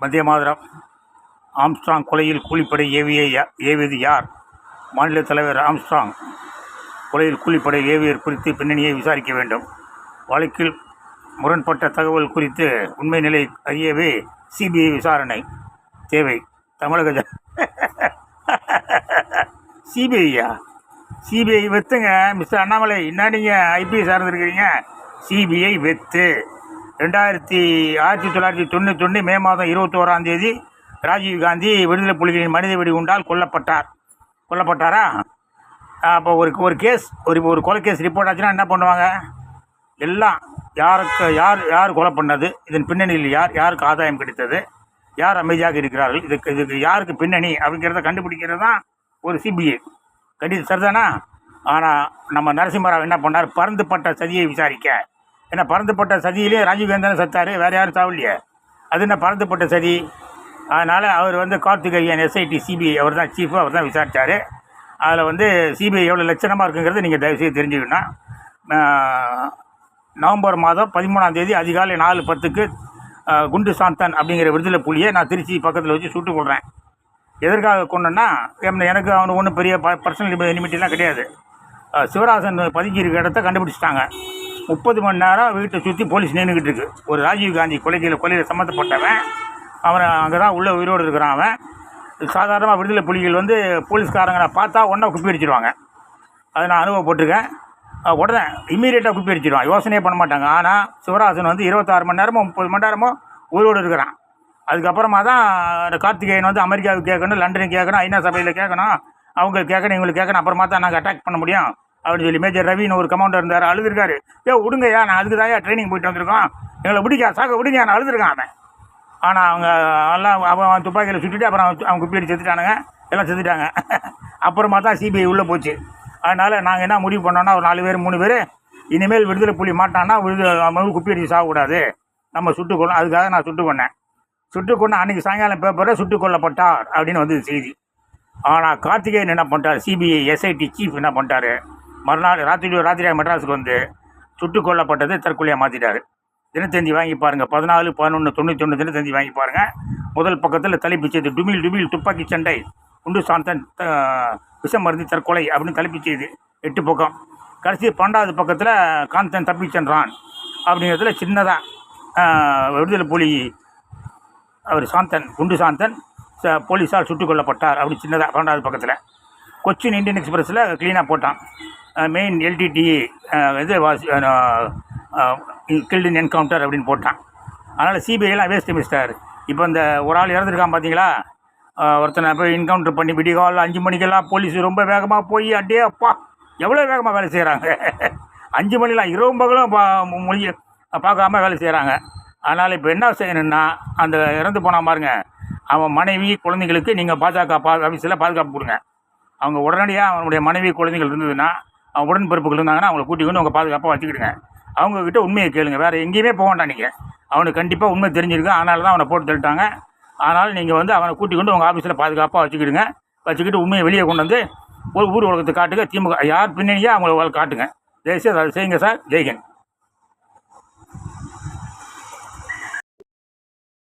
மத்திய மாதரம். ஆம்ஸ்ட்ராங் கொலையில் கூலிப்படை ஏவிய யா- ஏவியது யார்? மாநில தலைவர் ஆம்ஸ்ட்ராங் கொலையில் கூலிப்படை ஏவியர் குறித்து பின்னணியை விசாரிக்க வேண்டும். வழக்கில் முரண்பட்ட தகவல் குறித்து உண்மை நிலை அறியவே சிபிஐ விசாரணை தேவை. தமிழக ஜ சிபிஐயா? சிபிஐ வெத்துங்க மிஸ்டர் அண்ணாமலை. என்ன நீங்கள் ஐபிஎஸ் சார்ந்துருக்கிறீங்க? சிபிஐ வெத்து. ரெண்டாயிரத்தி ஆயிரத்தி தொள்ளாயிரத்தி தொண்ணூத்தொன்று மே மாதம் இருபத்தோராம் தேதி ராஜீவ் காந்தி விடுதலை புலிகளின் மனித வெடிகுண்டால் கொல்லப்பட்டார். கொல்லப்பட்டாரா? அப்போ ஒரு ஒரு கேஸ் ஒரு ஒரு கொலை கேஸ் ரிப்போர்ட் ஆச்சுன்னா என்ன பண்ணுவாங்க? எல்லாம் யாருக்கு யார் யார் கொலை பண்ணது? இதன் பின்னணியில் யார் யாருக்கு ஆதாயம் கிடைத்தது? யார் அமைதியாக இருக்கிறார்கள்? இதுக்கு இதுக்கு யாருக்கு பின்னணி? அப்படிங்கிறத கண்டுபிடிக்கிறது தான் ஒரு சிபிஐ. கண்டித்து சரிதானா? ஆனால் நம்ம நரசிம்மராவ் என்ன பண்ணார்? பறந்துப்பட்ட சதியை விசாரிக்க. ஏன்னா பறந்துப்பட்ட சதியிலே ராஜீவ்காந்தி சத்தார்? வேறு யாரும் சாவலையே? அது என்ன பறந்துப்பட்ட சதி? அதனால் அவர் வந்து கார்த்திகேயன் எஸ்ஐடி சிபிஐ அவர் தான் சீஃபு அவர் தான் விசாரித்தார் அதில் வந்து சிபிஐ எவ்வளோ லட்சணமாக இருக்குங்கிறது நீங்கள் தயவுசெய்து தெரிஞ்சுக்கணும் நவம்பர் மாதம் பதிமூணாம் தேதி அதிகாலை நாலு பத்துக்கு குண்டு சாந்தன் அப்படிங்கிற விடுதலை புலியை நான் திருச்சி பக்கத்தில் வச்சு சுட்டுக் கொள்கிறேன் எதற்காக கொண்டேன்னா எனக்கு அவனுக்கு ஒன்றும் பெரிய ப பர்சனல் எனிமிட்டிலாம் கிடையாது. சிவராசன் பதுக்கி இருக்கிற இடத்த கண்டுபிடிச்சிட்டாங்க. முப்பது மணி நேரம் வீட்டை சுற்றி போலீஸ் நின்றுக்கிட்டு இருக்கு. ஒரு ராஜீவ் காந்தி கொலையில் சம்மந்தப்பட்டவன். அவன் அங்கே தான் உள்ள உயிரோடு இருக்கிறான் அவன். சாதாரணமாக விடுதலை புலிகள் வந்து போலீஸ்காரங்களை பார்த்தா ஒன்றா குப்பி அடிச்சிருவாங்க. அதை நான் அனுபவப்பட்டிருக்கேன். உடனே இம்மீடியட்டாக குப்பி அடிச்சிடுவான் யோசனையே பண்ண மாட்டாங்க. ஆனால் சிவராசன் வந்து இருபத்தாறு மணி நேரமோ முப்பது மணி நேரமோ உயிரோடு இருக்கிறான். அதுக்கப்புறமா தான் கார்த்திகேயன் வந்து அமெரிக்காவுக்கு கேட்கணும் லண்டனுக்கு கேட்கணும் ஐநா சபையில் கேட்கணும் அவங்க கேட்கணும் இவங்களுக்கு கேட்கணும். அப்புறமா தான் நாங்கள் அட்டாக் பண்ண முடியும். அப்படின்னு சொல்லி மேஜர் ரவின்னு ஒரு கமாண்டர் இருந்தார் அழுதுருக்காரு. ஏ விடுங்கய்யா நான் அதுக்கு தான் ட்ரைனிங் போயிட்டு வந்திருக்கோம். எங்களை பிடிக்கா சாக்க விடுங்க நான் அழுதுருக்கான் அவன். ஆனால் அவங்க எல்லாம் அவன் அவன் துப்பாக்கியில் சுட்டுட்டு அப்புறம் அவன் அவன் குப்பி செத்துட்டானுங்க. எல்லாம் செத்துட்டாங்க. அப்புறமா தான் சிபிஐ உள்ளே போச்சு. அதனால் நாங்கள் என்ன முடிவு பண்ணோன்னா ஒரு நாலு பேர் மூணு பேர் இனிமேல் விடுதலை புலி மாட்டான்னா விடுதலை அவன் குப்பி அடிச்சு சாகக்கூடாது. நம்ம சுட்டுக் கொள்ளணும். அதுக்காக நான் சுட்டு கொண்டேன். சுட்டுக் கொண்ட அன்றைக்கி சாயங்காலம் பேப்பரை சுட்டுக் கொல்லப்பட்டார் அப்படின்னு வந்தது செய்தி. ஆனால் கார்த்திகேயன் என்ன பண்ணிட்டார்? சிபிஐ எஸ்ஐடி சீஃப் என்ன பண்ணிட்டாரு? மறுநாள் ராத்திரி ராத்திரியாக மெட்ராஸுக்கு வந்து சுட்டுக் கொல்லப்பட்டது தற்கொலையாக மாற்றிட்டார் தினத்தந்தி வாங்கி பாருங்கள் பதினாலு பதினொன்று தொண்ணூற்றி ஒன்று தினத்தந்தி வாங்கி பாருங்கள் முதல் பக்கத்தில் தலைப்பு செய்து டுமில் டுமில் துப்பாக்கி சண்டை குண்டு சாந்தன் விஷம் மருந்து தற்கொலை அப்படின்னு தலைப்பு செய்து எட்டு பக்கம். கடைசி பன்னெண்டாவது பக்கத்தில் காந்தன் தப்பி சென்றான் அப்படிங்கிறதுல சின்னதாக விடுதலை புலி அவர் சாந்தன் குண்டு சாந்தன் போலீஸால் சுட்டுக் கொல்லப்பட்டார் அப்படின்னு சின்னதாக பன்னெண்டாவது பக்கத்தில். கொச்சின் இந்தியன் எக்ஸ்பிரஸில் க்ளீனாக போட்டான். மெயின் எல்டிடி இது வாஸ் கில்டின் என்கவுண்டர் அப்படின்னு போட்டான். அதனால் சிபிஐலாம் வேஸ்ட் மிஸ்டர் இப்போ இந்த ஒரு ஆள் இறந்துருக்கான் பார்த்தீங்களா ஒருத்தனை போய் என்கவுண்டர் பண்ணி விடிகால் அஞ்சு மணிக்கெல்லாம் போலீஸ் ரொம்ப வேகமாக போய் அட்டே அப்பா எவ்வளோ வேகமாக வேலை செய்கிறாங்க அஞ்சு மணிலாம் இரவு பகலும் பா- மொழி பார்க்காம வேலை செய்கிறாங்க அதனால் இப்போ என்ன செய்யணும்னா அந்த இறந்து போனால் பாருங்க அவன் மனைவி குழந்தைங்களுக்கு நீங்கள் பாஜக பா ஆஃபீஸில் பாதுகாப்பு கொடுங்க. அவங்க உடனடியாக அவனுடைய மனைவி குழந்தைகள் இருந்ததுன்னா உடன்பிறப்புகள் இருந்தாங்கன்னா அவங்கள கூட்டிக் கொண்டு உங்கள் பாதுகாப்பாக வச்சுக்கிடுங்க. அவங்கக்கிட்ட உண்மையை கேளுங்க. வேறு எங்கேயுமே போக வேண்டாம் நீங்கள் அவனுக்கு கண்டிப்பாக உண்மை தெரிஞ்சிருக்கு. அதனால தான் அவனை போட்டு தள்ளிட்டாங்க. அதனால் நீங்கள் வந்து அவனை கூட்டிக் கொண்டு உங்கள் ஆஃபீஸில் பாதுகாப்பாக வச்சுக்கிடுங்க. வச்சுக்கிட்டு உண்மையை வெளியே கொண்டு வந்து ஒரு ஊர் உலகத்தை காட்டுங்க. திமுக யார் பின்னணியோ அவங்கள காட்டுங்க. தயவுசெய்து அதை செய்யுங்க சார். ஜெய்ஹிந்த்.